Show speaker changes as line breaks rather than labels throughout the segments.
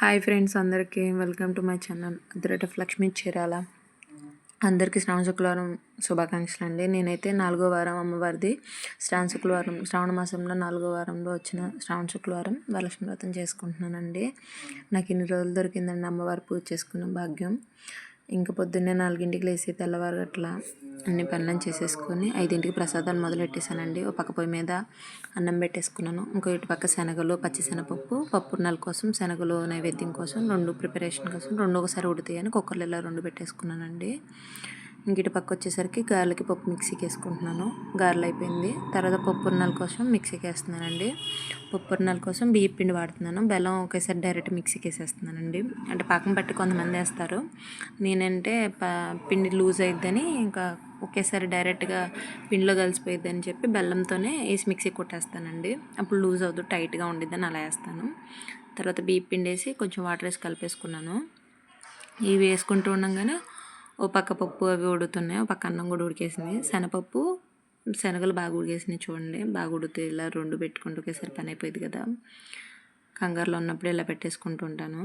Hi friends అందరికీ welcome to my channel of Lakshmi Chirala. అందరికీ శ్రావణ శుక్రవారం శుభాకాంక్షలు అండి. నేనైతే నాలుగో వారం అమ్మవారిది శ్రావణ శుక్రవారం శ్రావణ మాసంలో నాలుగో వారంలో వచ్చిన శ్రావణ శుక్రవారం వరలక్ష్మి వ్రతం చేసుకుంటున్నానండి. నాకు ఇన్ని రోజులు దొరికిందండి అమ్మవారి పూజ చేసుకున్న భాగ్యం. ఇంక పొద్దున్నే నాలుగింటికి లేచి తెల్లవారు అట్లా అన్ని పనులను చేసేసుకొని ఐదింటికి ప్రసాదాలు మొదలెట్టేసానండి ఒక పక్క పొయ్యి మీద అన్నం పెట్టేసుకున్నాను. ఇంకో ఇటు పక్క శనగలు పచ్చిశనగపప్పు పప్పు నెల కోసం శనగలు నైవేద్యం కోసం రెండు ప్రిపరేషన్ కోసం రెండు ఒకసారి ఉడుతాయని కుక్కర్లు ఇలా రెండు పెట్టేసుకున్నానండి. ఇంక ఇటు పక్క వచ్చేసరికి గారెలకి పప్పు మిక్సీకి వేసుకుంటున్నాను గారెలు అయిపోయింది తర్వాత పప్పున్నాల కోసం మిక్సీకి వేస్తున్నానండి పప్పున్నాల కోసం బియ్య పిండి వాడుతున్నాను. బెల్లం ఒకేసారి డైరెక్ట్ మిక్సీకి వేసేస్తున్నానండి అంటే పాకం పట్టి కొంతమంది వేస్తారు. నేనంటే పిండి లూజ్ అయిద్దని ఇంకా ఒకేసారి డైరెక్ట్గా పిండిలో కలిసిపోయిద్ది అని చెప్పి బెల్లంతోనే వేసి మిక్సీ కొట్టేస్తానండి. అప్పుడు లూజ్ అవుతుంది టైట్గా ఉండిద్దని అలా వేస్తాను. తర్వాత బియ్య పిండి వేసి కొంచెం వాటర్ వేసి కలిపేసుకున్నాను. ఇవి వేసుకుంటూ ఉండగానే ఓ పక్క పప్పు అవి ఉడుతున్నాయి ఓ పక్క అన్నం కూడా ఉడికేసింది. శనగపప్పు శనగలు బాగా ఉడికేసినాయి చూడండి. బాగా ఉడితే ఇలా రెండు పెట్టుకుంటూ ఒకేసారి పని అయిపోయింది కదా. కంగారులో ఉన్నప్పుడు ఇలా పెట్టేసుకుంటూ ఉంటాను.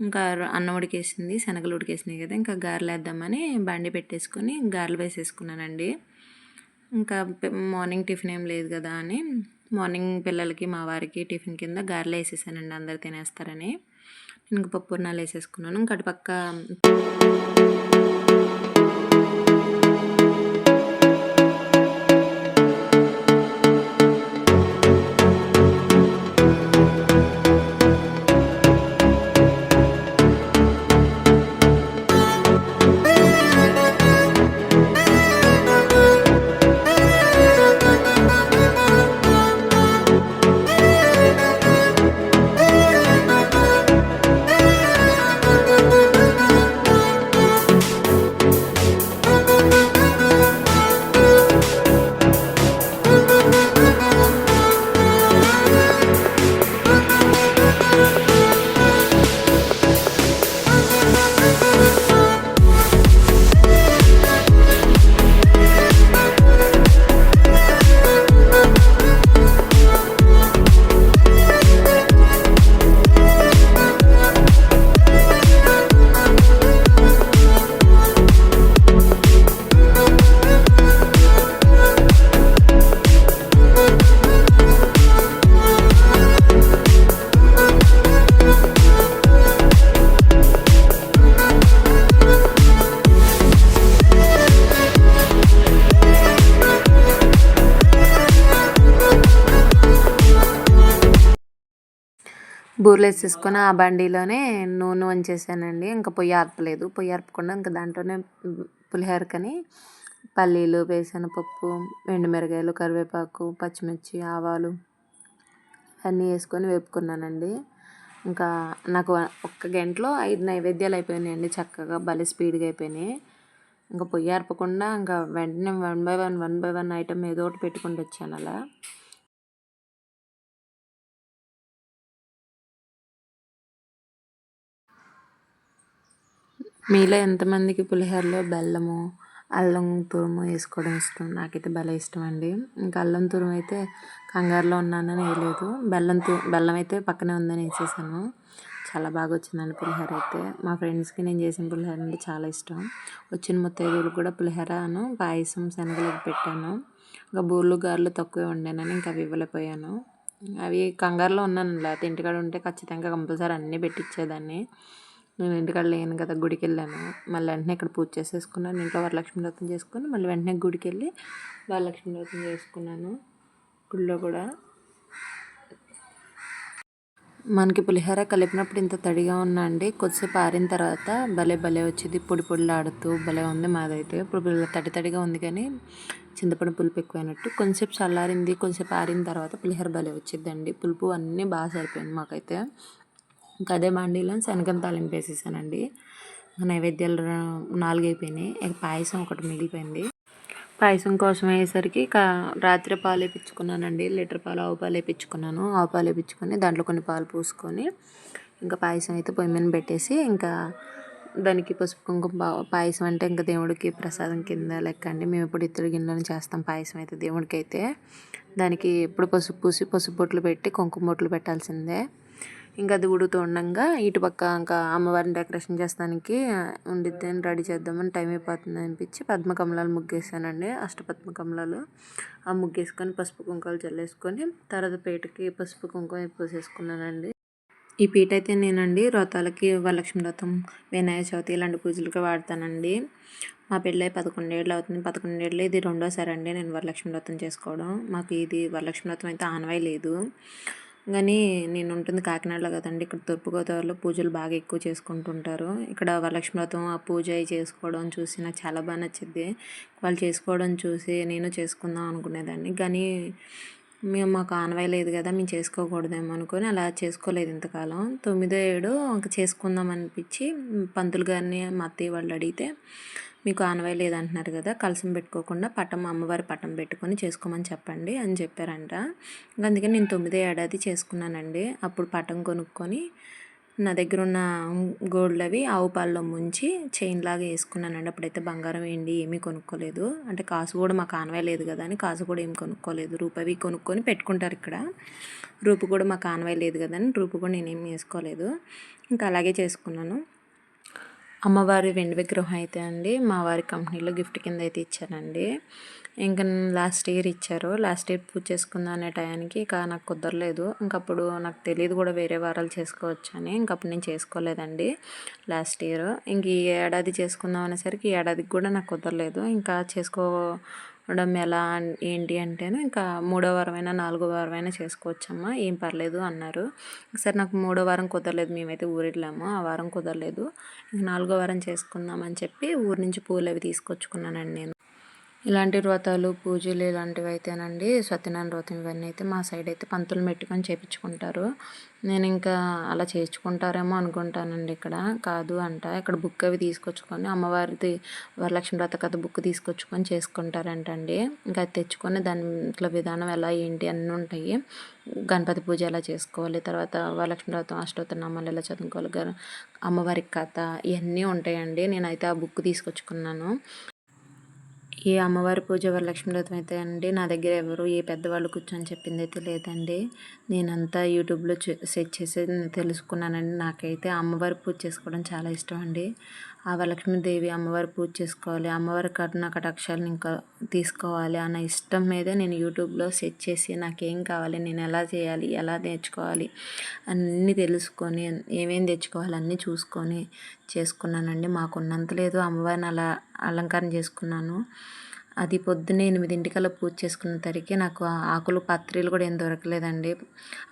ఇంకా అన్నం ఉడికేసింది శనగలు ఉడికేసినాయి కదా. ఇంకా గారెలు వేద్దామని బండి పెట్టేసుకొని గారెలు వేసేసుకున్నానండి. ఇంకా మార్నింగ్ టిఫిన్ ఏం లేదు కదా అని మార్నింగ్ పిల్లలకి మా వారికి టిఫిన్ కింద గారెలు వేసేసానండి. అందరు తినేస్తారని. ఇంకా పప్పు నాలు వేసేసుకున్నాను. ఇంకా అటుపక్క బూరెలు వేసేసుకొని ఆ బండిలోనే నూనె వంచేసానండి. ఇంకా పొయ్యి ఆర్పలేదు. పొయ్యి ఆర్పకుండా ఇంకా దాంట్లోనే పులిహోరకని పల్లీలు పప్పు ఎండుమిరగాయలు కరివేపాకు పచ్చిమిర్చి ఆవాలు అన్నీ వేసుకొని వేపుకున్నానండి. ఇంకా నాకు ఒక్క గంటలో ఐదు నైవేద్యాలు అయిపోయినాయండి చక్కగా భలే స్పీడ్గా అయిపోయినాయి. ఇంకా పొయ్యి ఆర్పకుండా ఇంకా వెంటనే one by one one by one item ఏదో ఒకటి పెట్టుకుంటూ వచ్చాను అలా. మీలో ఎంతమందికి పులిహోరలో బెల్లము అల్లం తురుము వేసుకోవడం ఇష్టం? నాకైతే భలే ఇష్టం అండి ఇంకా అల్లం తురుము అయితే కంగారులో ఉన్నానని వేయలేదు. బెల్లం తు బెల్లం అయితే పక్కనే ఉందని వేసేసాను. చాలా బాగా వచ్చిందండి పులిహోర అయితే. మా ఫ్రెండ్స్కి నేను చేసిన పులిహోర అంటే చాలా ఇష్టం. వచ్చిన ముత్తైదువులు కూడా పులిహోరను పాయసం శనగలు పెట్టాను. ఇంకా బూర్లు గారెలు తక్కువే వండానని ఇంకా అవి ఇవ్వలేకపోయాను. అవి కంగారులో ఉన్నాను లేకపోతే ఇంటికాడ ఉంటే ఖచ్చితంగా కంపల్సరీ అన్నీ పెట్టించేదాన్ని నేను ఇంటికాడ లేను కదా గుడికి వెళ్ళాను మళ్ళీ వెంటనే ఇక్కడ పూజ చేసేసుకున్నాను. ఇంట్లో వరలక్ష్మి వ్రతం చేసుకుని మళ్ళీ వెంటనే గుడికి వెళ్ళి వరలక్ష్మి వ్రతం చేసుకున్నాను. గుడిలో కూడా మనకి పులిహోర కలిపినప్పుడు ఇంత తడిగా ఉన్నా అండి. కొద్దిసేపు ఆరిన తర్వాత భలే భలే వచ్చింది. పొడి పొడిలాడుతూ భలే ఉంది మాదైతే. ఇప్పుడు తడి తడిగా ఉంది కానీ చింతపండు పులుపు ఎక్కువైనట్టు. కొంచెంసేపు చల్లారింది కొంచెంసేపు ఆరిన తర్వాత పులిహోర భలే వచ్చిందండి. పులుపు అన్నీ బాగా సరిపోయింది మాకైతే. ఇంకా అదే బండిలో శనగం తాలింపు వేసేసానండి. నైవేద్యాలు నాలుగు అయిపోయినాయి పాయసం ఒకటి మిగిలిపోయింది. పాయసం కోసం అయ్యేసరికి రాత్రి పాలు వేపించుకున్నానండి. లీటర్ పాలు ఆవు పాలు వేపించుకున్నాను. ఆవు పాలు వేపించుకొని దాంట్లో కొన్ని పాలు పూసుకొని ఇంకా పాయసం అయితే పొయ్యి మీద పెట్టేసి ఇంకా దానికి పసుపు కుంకుమ పాయసం అంటే ఇంకా దేవుడికి ప్రసాదం కింద లెక్క అండి. మేము ఇప్పుడు ఇతర గిన్నెలను చేస్తాం పాయసం అయితే దేవుడికి అయితే దానికి ఎప్పుడు పసుపు పూసి పసుపు బొట్లు పెట్టి కుంకుమ బొట్లు పెట్టాల్సిందే. ఇంకా అది ఉడుతూ ఉండగా ఇటుపక్క ఇంకా అమ్మవారిని డెకరేషన్ చేస్తానికి ఉండిద్దని రెడీ చేద్దామని టైం అయిపోతుంది అనిపించి పద్మ కమలాలు ముగ్గేసానండి అష్టపద్మ కమలాలు. ఆ ముగ్గేసుకొని పసుపు కుంకాలు చల్లేసుకొని తర్వాత పేటకి పసుపు కుంకుమ పూసేసుకున్నానండి. ఈ పీట అయితే నేనండి వ్రతాలకి వరలక్ష్మి వ్రతం వినాయక చవితి ఇలాంటి పూజలకి వాడతానండి. మా పెళ్ళై పదకొండేళ్ళు అవుతుంది. పదకొండేళ్ళు ఇది రెండోసారి అండి నేను వరలక్ష్మి వ్రతం చేసుకోవడం. మాకు ఇది వరలక్ష్మి వ్రతం అయితే ఆనవాయి లేదు కానీ నేను ఉంటుంది కాకినాడలో కదండి. ఇక్కడ తూర్పుగోదావరిలో పూజలు బాగా ఎక్కువ చేసుకుంటుంటారు. ఇక్కడ వరలక్ష్మి వ్రతం ఆ పూజ చేసుకోవడం చూసి నాకు చాలా బాగా నచ్చింది. వాళ్ళు చేసుకోవడం చూసి నేను చేసుకుందాం అనుకునేదాన్ని. కానీ మేము మాకు ఆనవాయి లేదు కదా మేము చేసుకోకూడదేమో అనుకొని అలా చేసుకోలేదు ఇంతకాలం. తొమ్మిదో ఏడు ఇంకా చేసుకుందాం అనిపించి పంతులు గారిని మా అత్తయ్య వాళ్ళు అడిగితే మీకు ఆనవాయి లేదంటున్నారు కదా కలసం పెట్టుకోకుండా పటం అమ్మవారి పటం పెట్టుకొని చేసుకోమని చెప్పండి అని చెప్పారంట. అందుకని నేను తొమ్మిదో ఏడాది చేసుకున్నానండి. అప్పుడు పటం కొనుక్కొని నా దగ్గర ఉన్న గోల్డ్ అవి ఆవు పాల్లో ముంచి చైన్ లాగా వేసుకున్నానండి. అప్పుడైతే బంగారం ఏంటి ఏమీ కొనుక్కోలేదు. అంటే కాసు కూడా మాకు ఆనవాయి లేదు కదా అని కాసు కూడా ఏం కొనుక్కోలేదు. రూపవి కొనుక్కొని పెట్టుకుంటారు ఇక్కడ. రూపు కూడా మాకు ఆనవాయి లేదు కదా అని రూపు కూడా నేనేం వేసుకోలేదు. ఇంకా అలాగే చేసుకున్నాను. అమ్మవారి వెండి విగ్రహం అయితే అండి మా వారి కంపెనీలో గిఫ్ట్ కింద అయితే ఇచ్చానండి ఇంకా లాస్ట్ ఇయర్ ఇచ్చారు. లాస్ట్ ఇయర్ పూజ చేసుకుందాం అనే టయానికి ఇక నాకు కుదరలేదు. ఇంకప్పుడు నాకు తెలియదు కూడా వేరే వారాలు చేసుకోవచ్చు అని. ఇంకప్పుడు నేను చేసుకోలేదండి లాస్ట్ ఇయర్. ఇంక ఈ ఏడాది చేసుకుందాం అనేసరికి ఈ ఏడాదికి కూడా నాకు కుదరలేదు. ఇంకా చేసుకో ఉండడం ఎలా ఏంటి అంటేనే ఇంకా మూడో వారమైనా నాలుగో వారమైనా చేసుకోవచ్చమ్మా ఏం పర్లేదు అన్నారు. సరే నాకు మూడో వారం కుదరలేదు మేమైతే ఊరెళ్ళాము ఆ వారం కుదరలేదు. నాలుగో వారం చేసుకుందామని చెప్పి ఊరి నుంచి పూలు అవి తీసుకొచ్చుకున్నానండి నేను. ఇలాంటి వ్రతాలు పూజలు ఇలాంటివి అయితేనండి సత్యనారాయణ వ్రతం ఇవన్నీ అయితే మా సైడ్ అయితే పంతులు పెట్టుకొని చేపించుకుంటారు. నేను ఇంకా అలా చేయించుకుంటారేమో అనుకుంటానండి ఇక్కడ. కాదు అంట ఇక్కడ బుక్ అవి తీసుకొచ్చుకొని అమ్మవారిది వరలక్ష్మి వ్రత కథ బుక్ తీసుకొచ్చుకొని చేసుకుంటారంటండి. ఇంకా అది తెచ్చుకొని దాంట్లో విధానం ఎలా ఏంటి అన్నీ ఉంటాయి. గణపతి పూజ ఎలా చేసుకోవాలి తర్వాత వరలక్ష్మి వ్రతం అష్టోత్తరనామాలు ఎలా చదువుకోవాలి అమ్మవారి కథ ఇవన్నీ ఉంటాయండి. నేనైతే ఆ బుక్ తీసుకొచ్చుకున్నాను. ఈ అమ్మవారి పూజ వరలక్ష్మి వ్రతం అయితే అండి నా దగ్గర ఎవరు ఏ పెద్దవాళ్ళు కూర్చొని చెప్పింది అయితే లేదండి. నేనంతా యూట్యూబ్లో సెర్చ్ చేసి తెలుసుకున్నానండి. నాకైతే అమ్మవారి పూజ చేసుకోవడం చాలా ఇష్టం అండి. ఆ వరలక్ష్మీదేవి అమ్మవారి పూజ చేసుకోవాలి అమ్మవారి కరుణ కటాక్షాలను ఇంకా తీసుకోవాలి అన్న ఇష్టం మీదే నేను యూట్యూబ్లో సెర్చ్ చేసి నాకేం కావాలి నేను ఎలా చేయాలి ఎలా నేర్చుకోవాలి అన్నీ తెలుసుకొని ఏమేమి తెచ్చుకోవాలి అన్నీ చూసుకొని చేసుకున్నానండి. మాకున్నంత లేదు. అమ్మవారిని అలా అలంకారం చేసుకున్నాను. అది పొద్దున్నే ఎనిమిదింటికల్లా పూజ చేసుకున్న తరికి నాకు ఆకులు పత్రిలు కూడా ఏం దొరకలేదండి.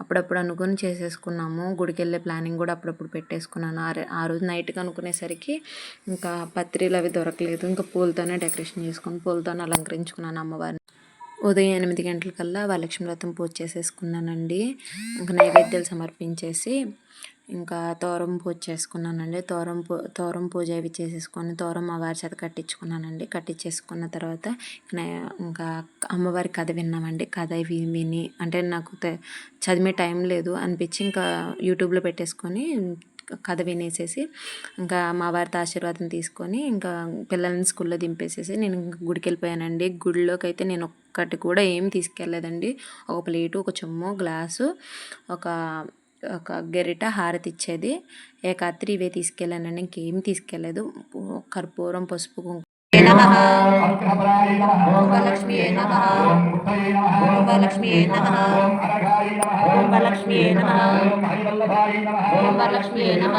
అప్పుడప్పుడు అనుకుని చేసేసుకున్నాము. గుడికి వెళ్ళే ప్లానింగ్ కూడా అప్పుడప్పుడు పెట్టేసుకున్నాను. ఆ రోజు నైట్కి అనుకునేసరికి ఇంకా పత్రిలు అవి దొరకలేదు. ఇంకా పూలతోనే డెకరేషన్ చేసుకుని పూలతోనే అలంకరించుకున్నాను అమ్మవారిని. ఉదయం ఎనిమిది గంటలకల్లా వరలక్ష్మి వ్రతం పూజ చేసేసుకున్నానండి. ఇంకా నైవేద్యాలు సమర్పించేసి ఇంకా తోరం పూజ చేసుకున్నానండి. తోరం పూ తోరం పూజ అవి చేసేసుకొని తోరం మా వారి చేత కట్టించుకున్నానండి. కట్టించేసుకున్న తర్వాత ఇంకా అమ్మవారి కథ విన్నామండి. కథ విని అంటే నాకు చదివే టైం లేదు అనిపించి ఇంకా యూట్యూబ్లో పెట్టేసుకొని కథ వినేసేసి ఇంకా మా వారితో ఆశీర్వాదం తీసుకొని ఇంకా పిల్లల్ని స్కూల్లో దింపేసేసి నేను గుడికి వెళ్ళిపోయానండి గుడిలోకి అయితే నేను ఒక్కటి కూడా ఏం తీసుకెళ్ళలేదండి. ఒక ప్లేటు ఒక చెమ్ము గ్లాసు ఒక ఒక గెరిట హారతి ఇచ్చేది ఏకాత్రి ఇవే తీసుకెళ్ళానండి ఇంకేం తీసుకెళ్ళలేదు. కర్పూరం పసుపు నమ ఓం వరలక్ష్మి నమ ఓం వరలక్ష్మి నమ ఓం వరలక్ష్మి నమ ఓం వరలక్ష్మి నమ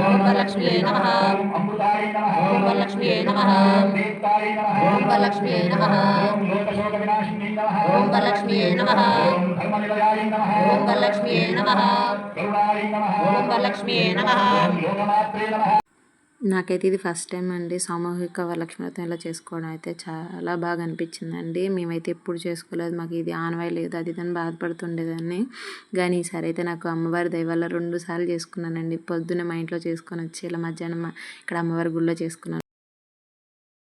ఓం వరలక్ష్మి నమ ఓం వరలక్ష్మి నమ ఓం వరలక్ష్మి నమ ఓం వరలక్ష్మి నమ ఓం వరలక్ష్మి నమ ఓం వరలక్ష్మి నమ నాకైతే ఇది ఫస్ట్ టైం అండి. సామూహిక వరలక్ష్మి వ్రతం ఇలా చేసుకోవడం అయితే చాలా బాగా అనిపించిందండి. మేమైతే ఎప్పుడు చేసుకోలేదు. మాకు ఇది ఆనవాయి లేదు. అది ఇదని బాధపడుతుండేదాన్ని. కానీ ఈసారి అయితే నాకు అమ్మవారి దయవల్ల రెండు సార్లు చేసుకున్నానండి. పొద్దున్న మా ఇంట్లో చేసుకొని వచ్చి ఇలా మధ్యాహ్నం ఇక్కడ అమ్మవారి గుళ్ళో చేసుకున్నాను.